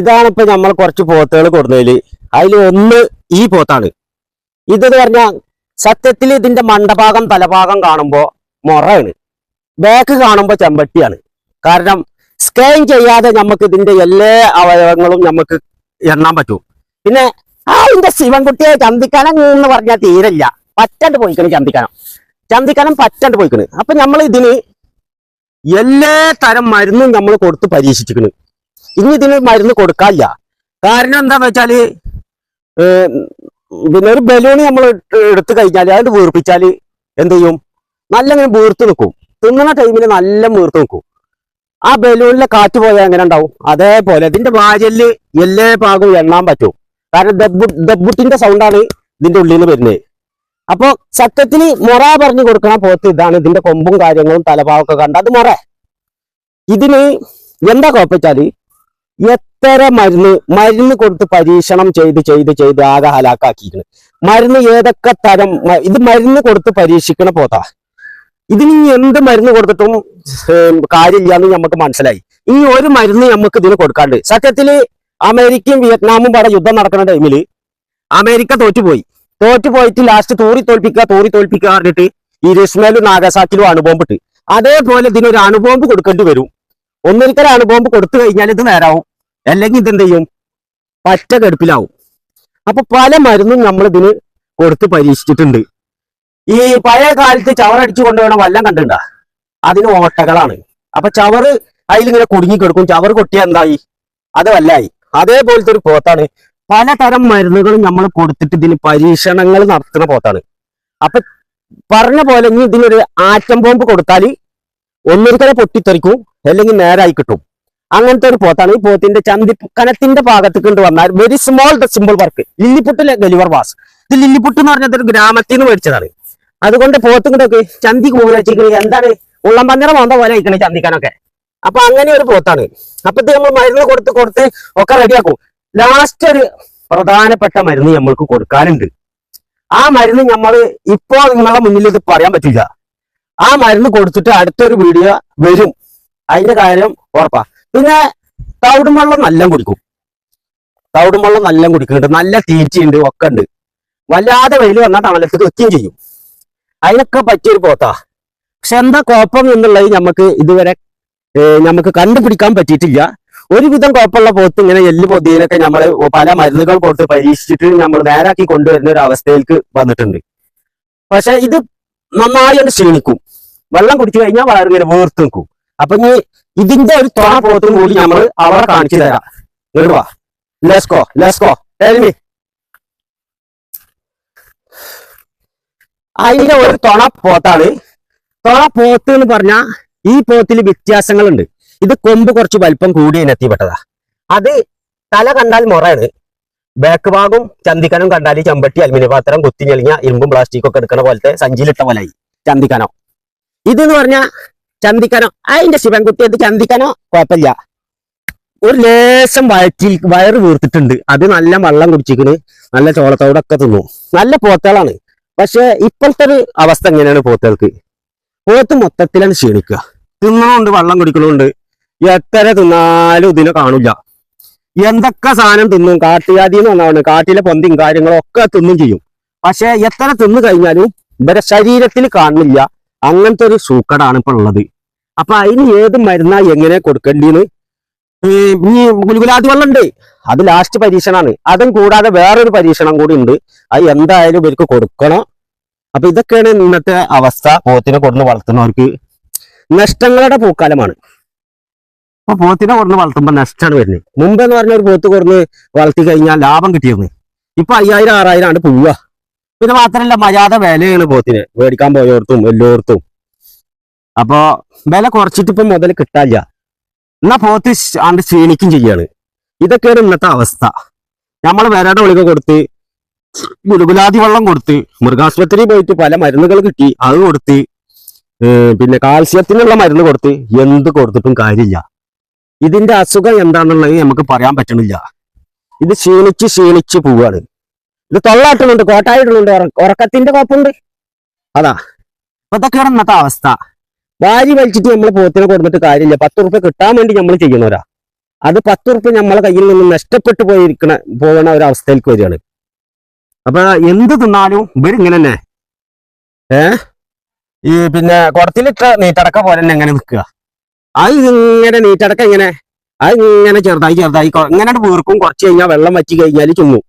ഇതാണ് ഇപ്പൊ നമ്മൾ കുറച്ച് പോത്തുകൾ കൊടുന്നതിൽ അതിൽ ഒന്ന് ഈ പോത്താണ്. ഇതെന്ന് പറഞ്ഞാൽ സത്യത്തിൽ ഇതിന്റെ മണ്ടഭാഗം തലഭാഗം കാണുമ്പോൾ മുറയാണ് ബാക്ക് കാണുമ്പോൾ ചെമ്പട്ടിയാണ്. കാരണം സ്കാൻ ചെയ്യാതെ നമുക്ക് ഇതിന്റെ എല്ലാ അവയവങ്ങളും നമുക്ക് എണ്ണാൻ പറ്റും. പിന്നെ ആ ഇതിന്റെ ശിവൻകുട്ടിയെ ചന്തിക്കനം എന്ന് പറഞ്ഞാൽ തീരല്ല. പറ്റണ്ട് പോയിക്കണ് ചന്തിക്കനം. ചന്തിക്കനം പറ്റണ്ട് പോയിക്കണ്. അപ്പൊ നമ്മൾ ഇതിന് എല്ലാ തരം മരുന്നും നമ്മൾ കൊടുത്ത് പരീക്ഷിച്ചിക്കണ് ഇനി ഇതിന് മരുന്ന് കൊടുക്കാല്ല കാരണം എന്താന്ന് വെച്ചാൽ പിന്നെ ഒരു ബലൂൺ നമ്മൾ എടുത്തു കഴിഞ്ഞാൽ അത് വീർപ്പിച്ചാൽ എന്ത് ചെയ്യും? നല്ല വീർത്ത് നിൽക്കും തിന്നണ ടൈമിൽ നല്ല വീർത്ത് നിൽക്കും ആ ബലൂണിലെ കാറ്റ് പോയാൽ എങ്ങനെ ഉണ്ടാവും? അതേപോലെ ഇതിന്റെ വാചലിൽ എല്ലാ ഭാഗവും എണ്ണാൻ പറ്റും. കാരണം ദബ്ബു ദബ്ബുട്ടിന്റെ സൗണ്ടാണ് ഇതിന്റെ ഉള്ളിൽ നിന്ന് വരുന്നത്. അപ്പൊ സത്യത്തിന് മൊറ പറഞ്ഞു കൊടുക്കണ പോത്ത് ഇതാണ്. ഇതിന്റെ കൊമ്പും കാര്യങ്ങളും തലഭാവമൊക്കെ കണ്ട അത് മൊറ. ഇതിന് എന്താ കുഴപ്പച്ചാൽ എത്ര മരുന്ന് മരുന്ന് കൊടുത്ത് പരീക്ഷണം ചെയ്ത് ചെയ്ത് ചെയ്ത് ആകെ ഹലാക്കാക്കിയിരിക്കണ്. മരുന്ന് ഏതൊക്കെ തരം ഇത് മരുന്ന് കൊടുത്ത് പരീക്ഷിക്കണ പോത്താ. ഇതിന് എന്ത് മരുന്ന് കൊടുത്തിട്ടും കാര്യമില്ല എന്ന് നമുക്ക് മനസ്സിലായി. ഇനി ഒരു മരുന്ന് നമുക്ക് ഇതിന് കൊടുക്കാണ്ട്. സത്യത്തിൽ അമേരിക്കയും വിയറ്റ്നാമും പാടെ യുദ്ധം നടക്കുന്ന ടൈമിൽ അമേരിക്ക തോറ്റുപോയി. തോറ്റുപോയിട്ട് ലാസ്റ്റ് തൂറി തോൽപ്പിക്കുക തൂറി തോൽപ്പിക്കുക പറഞ്ഞിട്ട് ഈ രസ്മേലും നാഗസാക്കിലും അണുബോംബിട്ട് അതേപോലെ ഇതിനൊരു അണുബോംബ് കൊടുക്കേണ്ടി വരും. ഒന്നിരിക്കൽ അണുബോംബ് കൊടുത്തു കഴിഞ്ഞാൽ ഇത് നേരാവും. അല്ലെങ്കിൽ ഇതെന്ത് ചെയ്യും? പറ്റ കടുപ്പിലാവും. അപ്പൊ പല മരുന്നും നമ്മൾ ഇതിന് കൊടുത്ത് പരീക്ഷിച്ചിട്ടുണ്ട്. ഈ പഴയ കാലത്ത് ചവറടിച്ചു കൊണ്ടുപോകണ വല്ലം കണ്ടിട്ടുണ്ടാ? അതിന് ഓട്ടകളാണ്. അപ്പൊ ചവറ് അതിലിങ്ങനെ കുടുങ്ങി കിടക്കും. ചവറ് കൊട്ടിയ എന്തായി? അത് വല്ലായി. അതേപോലത്തെ ഒരു പോത്താണ്. പലതരം മരുന്നുകളും നമ്മൾ കൊടുത്തിട്ട് ഇതിന് പരീക്ഷണങ്ങൾ നടത്തുന്ന പോത്താണ്. അപ്പൊ പറഞ്ഞ പോലെ ഇനി ഇതിനൊരു ആറ്റം ബോംബ് കൊടുത്താൽ ഒന്നൊരിക്കലെ പൊട്ടിത്തെറിക്കും. അല്ലെങ്കിൽ നേരായി കിട്ടും. അങ്ങനത്തെ ഒരു പോത്താണ്. ഈ പോത്തിന്റെ ചന്തി കനത്തിന്റെ ഭാഗത്ത് കൊണ്ട് വന്നാൽ വെരി സ്മോൾ സിമ്പിൾ വർക്ക് ലില്ലിപ്പുട്ടിലെ ഗലിവർ വാസ്. ഇത് ലില്ലിപുട്ട് എന്ന് പറഞ്ഞത് ഒരു ഗ്രാമത്തിൽ നിന്ന് മേടിച്ചതാണ്. അതുകൊണ്ട് പോത്തും കൂടെ ചന്തി കൂലച്ചിക്കണി എന്താണ്? ഉള്ളം പന്നറ മോന്ത പോലെ ഇരിക്കണേ ചന്തിക്കാനൊക്കെ. അപ്പൊ അങ്ങനെ ഒരു പോത്താണ്. അപ്പൊ ഇത് നമ്മൾ മരുന്ന് കൊടുത്ത് കൊടുത്ത് ഒക്കെ റെഡിയാക്കും ലാസ്റ്റ് ഒരു പ്രധാനപ്പെട്ട മരുന്ന് നമ്മൾക്ക് കൊടുക്കാനുണ്ട്. ആ മരുന്ന് നമ്മൾ ഇപ്പോ നിങ്ങളുടെ മുന്നിൽ ഇത് പറയാൻ പറ്റില്ല. ആ മരുന്ന് കൊടുത്തിട്ട് അടുത്തൊരു വീഡിയോ വരും. അതിന്റെ കാര്യം ഉറപ്പാ. പിന്നെ തവിടും വെള്ളം നല്ല കുടിക്കും. തവിടും വെള്ളം നല്ല കുടിക്കുന്നുണ്ട്. നല്ല തീറ്റയുണ്ട് ഒക്കെ ഉണ്ട്. വല്ലാതെ വെയിൽ വന്നാൽ തണലത്തേക്ക് എത്തുകയും ചെയ്യും. അതിനൊക്കെ പറ്റിയൊരു പോത്താ. പക്ഷെ എന്താ കുഴപ്പം എന്നുള്ളത് നമുക്ക് ഇതുവരെ നമുക്ക് കണ്ടുപിടിക്കാൻ പറ്റിയിട്ടില്ല. ഒരുവിധം കുഴപ്പമുള്ള പോത്ത് ഇങ്ങനെ എല്ല് പൊതിയിലൊക്കെ നമ്മൾ പല മരുന്നുകൾ കൊടുത്ത് പരീക്ഷിച്ചിട്ട് നമ്മൾ നേരാക്കി കൊണ്ടുവരുന്ന ഒരു അവസ്ഥയിലേക്ക് വന്നിട്ടുണ്ട്. പക്ഷെ ഇത് നന്നായി ഒന്ന് ക്ഷീണിക്കും. വെള്ളം കുടിച്ചു കഴിഞ്ഞാൽ വളരെ വീർത്ത് നിൽക്കും. അപ്പൊ നീ ഇതിന്റെ ഒരു തുറ പോത്തും കൂടി നമ്മൾ അവിടെ കാണിച്ചു തരാം. ഇങ്ങോട്ട് വാ. ലെസ്കോ ലെസ്കോ എൽമി അതിന്റെ ഒരു തുണ പോത്താണ്. തുണ പോത്ത് എന്ന് പറഞ്ഞാൽ ഈ പോത്തിൽ വ്യത്യാസങ്ങളുണ്ട്. ഇത് കൊമ്പ് കുറച്ച് വലിപ്പം കൂടി ഇനത്തിപ്പെട്ടതാ. അത് തല കണ്ടാൽ മുറയാണ് ബാക്ക് ഭാഗം ചന്തിക്കനം കണ്ടാൽ ചമ്പട്ടി അലുമിനിയം പാത്രം കുത്തി ഞെളിഞ്ഞ ഇരുമ്പും പ്ലാസ്റ്റിക്കും ഒക്കെ എടുക്കണ പോലത്തെ സഞ്ചിയിലിട്ട പോലായി. ചന്തിക്കനോ. ഇതെന്ന് പറഞ്ഞാ ചന്തിക്കനം? അതിന്റെ ശിവൻകുട്ടി അത് ചന്തിക്കനോ? കുഴപ്പമില്ല. ഒരു ലേശം വയറ്റിൽ വയറ് വീർത്തിട്ടുണ്ട്. അത് നല്ല വെള്ളം കുടിച്ചിക്കണ് നല്ല ചോളത്തോടൊക്കെ തിന്നു. നല്ല പോത്തകളാണ്. പക്ഷെ ഇപ്പോഴത്തെ ഒരു അവസ്ഥ എങ്ങനെയാണ് പോത്തകൾക്ക്? പോത്ത് മൊത്തത്തിലാണ് ക്ഷീണിക്കുക. തിന്നണമുണ്ട് വെള്ളം കുടിക്കണമുണ്ട് എത്ര തിന്നാലും ഇതിനെ കാണില്ല എന്തൊക്കെ സാധനം തിന്നും? കാട്ടുജാതി എന്ന് പറഞ്ഞാണ് കാട്ടിലെ പൊന്തിയും കാര്യങ്ങളും ഒക്കെ തിന്നും ചെയ്യും. പക്ഷെ എത്ര തിന്നു കഴിഞ്ഞാലും ഇവരെ ശരീരത്തിൽ കാണുന്നില്ല. അങ്ങനത്തെ ഒരു സൂക്കടാണ് ഇപ്പൊ ഉള്ളത്. അപ്പൊ അതിന് ഏത് മരുന്നാ എങ്ങനെ കൊടുക്കേണ്ടിന്ന്? ഗുലുഗുലാതി വെള്ളം ഉണ്ട് അത് ലാസ്റ്റ് പരീക്ഷണമാണ് അതും കൂടാതെ വേറൊരു പരീക്ഷണം കൂടി ഉണ്ട്. അത് എന്തായാലും ഇവർക്ക് കൊടുക്കണം. അപ്പൊ ഇതൊക്കെയാണ് ഇന്നത്തെ അവസ്ഥ. പോത്തിനെ കൊടുന്ന് വളർത്തുന്നവർക്ക് നഷ്ടങ്ങളുടെ പൂക്കാലമാണ്. അപ്പൊ പോത്തിനെ കൊടുന്ന് വളർത്തുമ്പോ നഷ്ടമാണ് വരുന്നത്. മുമ്പ് എന്ന് പറഞ്ഞ ഒരു പോത്ത് കൊടുന്ന് വളർത്തി കഴിഞ്ഞാൽ ലാഭം കിട്ടിയിരുന്നു ഇപ്പൊ അയ്യായിരം ആറായിരം ആണ് പോവുക. പിന്നെ മാത്രമല്ല മര്യാദ വിലയാണ് പോത്തിന്. മേടിക്കാൻ പോയോർത്തും എല്ലോർത്തും അപ്പോ വില കുറച്ചിട്ട് ഇപ്പൊ മുതൽ കിട്ടാല്ല. എന്നാ പോത്ത് അണ്ട് ക്ഷീണിക്കും ചെയ്യാണ്. ഇതൊക്കെയാണ് ഇന്നത്തെ അവസ്ഥ. നമ്മൾ വിലയുടെ ഒളിക കൊടുത്ത് ഗുലുഗുലാതി വെള്ളം കൊടുത്ത് മൃഗാശുപത്രി പോയിട്ട് പല മരുന്നുകൾ കിട്ടി അത് കൊടുത്ത് പിന്നെ കാൽസ്യത്തിനുള്ള മരുന്ന് കൊടുത്ത് എന്ത് കൊടുത്തിട്ടും കാര്യമില്ല. ഇതിന്റെ അസുഖം എന്താണെന്നുള്ളത് നമുക്ക് പറയാൻ പറ്റണില്ല. ഇത് ക്ഷീണിച്ച് ക്ഷീണിച്ച് പോവാണ്. ഇത് തൊള്ളാട്ടുന്നുണ്ട് കോട്ടായിട്ടുന്നുണ്ട് ഉറക്കത്തിന്റെ കുഴപ്പമുണ്ട്. അതാ. അപ്പൊ ഇതൊക്കെയാണ് ഇന്നത്തെ അവസ്ഥ. വാരി വലിച്ചിട്ട് നമ്മൾ പോത്തിനെ കൊടുത്തിട്ട് കാര്യമില്ല. പത്ത് റുപ്യ കിട്ടാൻ വേണ്ടി നമ്മൾ ചെയ്യുന്നവരാ. അത് പത്ത് റുപ്യ നമ്മളെ കയ്യിൽ നിന്ന് നഷ്ടപ്പെട്ടു പോയിരിക്കണ പോകുന്ന ഒരു അവസ്ഥയിലേക്ക് വരികയാണ്. അപ്പൊ എന്ത് തിന്നാലും ഇവരിങ്ങനെ തന്നെ. ഏ? ഈ പിന്നെ കുടത്തിലിട്ട നീറ്റടക്ക പോലെ തന്നെ എങ്ങനെ നിൽക്കുക. അത് ഇങ്ങനെ നീറ്റടക്ക ഇങ്ങനെ അത് ഇങ്ങനെ ചെറുതായി ചെറുതായി ഇങ്ങനെ വീർക്കും. കുറച്ച് കഴിഞ്ഞാൽ വെള്ളം വറ്റി കഴിഞ്ഞാൽ ചുങ്ങും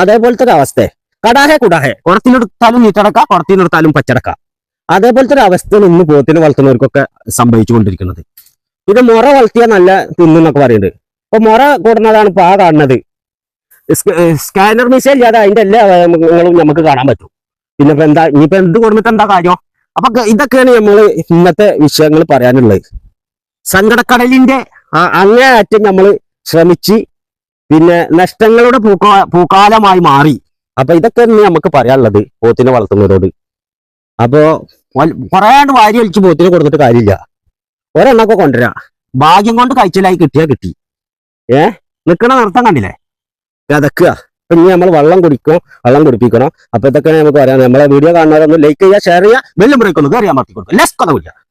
അതേപോലത്തെ ഒരു അവസ്ഥ കടാഹെ. കുടാഹെ കുടത്തിനെടുത്താലും നീറ്റടക്ക കുടത്തിനെടുത്താലും പച്ചടക്ക. അതേപോലത്തെ ഒരു അവസ്ഥയാണ് ഇന്ന് പോത്തിനെ വളർത്തുന്നവർക്കൊക്കെ സംഭവിച്ചുകൊണ്ടിരിക്കുന്നത്. ഇത് മുറ വളർത്തിയാൽ നല്ല തിന്നൊക്കെ പറയുന്നുണ്ട് അപ്പൊ മുറ കൂടുന്നതാണ് ഇപ്പൊ ആ കാണുന്നത്. സ്കാനർ മിസൈൽ ഇല്ലാതെ അതിന്റെ എല്ലാ അവയവങ്ങളും നമുക്ക് കാണാൻ പറ്റും. പിന്നെ ഇപ്പൊ എന്താ ഇനിയിപ്പോ എന്ത് കൊടുത്തിട്ട് എന്താ കാര്യം? അപ്പൊ ഇതൊക്കെയാണ് നമ്മൾ ഇന്നത്തെ വിഷയങ്ങൾ പറയാനുള്ളത്. സങ്കടക്കടലിന്റെ അങ്ങേ അറ്റം നമ്മൾ ശ്രമിച്ച് പിന്നെ നഷ്ടങ്ങളുടെ പൂക്കാ പൂക്കാലമായി മാറി. അപ്പൊ ഇതൊക്കെ നമുക്ക് പറയാനുള്ളത് പോത്തിനെ വളർത്തുന്നവരോട്. അപ്പോ കുറേണ്ട് വാരി വലിച്ച് പോത്തിനെ കൊടുത്തിട്ട് കാര്യമില്ല. ഒരെണ്ണൊക്കെ കൊണ്ടുവരാ. ഭാഗ്യം കൊണ്ട് കഴിച്ചിലായി കിട്ടിയാ കിട്ടി. ഏ? നിക്കണ നിർത്തം കണ്ടില്ലേ? കിതക്കുക. അപ്പൊ ഇനി നമ്മൾ വെള്ളം കുടിക്കണം വെള്ളം കുടിപ്പിക്കണം? അപ്പൊ ഇതൊക്കെ നമുക്ക് പറയാം നമ്മളെ വീഡിയോ കാണുന്നവരൊന്ന് ലൈക്ക് ചെയ്യുക ഷെയർ ചെയ്യുക. വെല്ലുമ്പോഴേക്കൊന്നും കയറിയാൻ മാറ്റി കൊടുക്കുക ലെസ് കഥവില്ല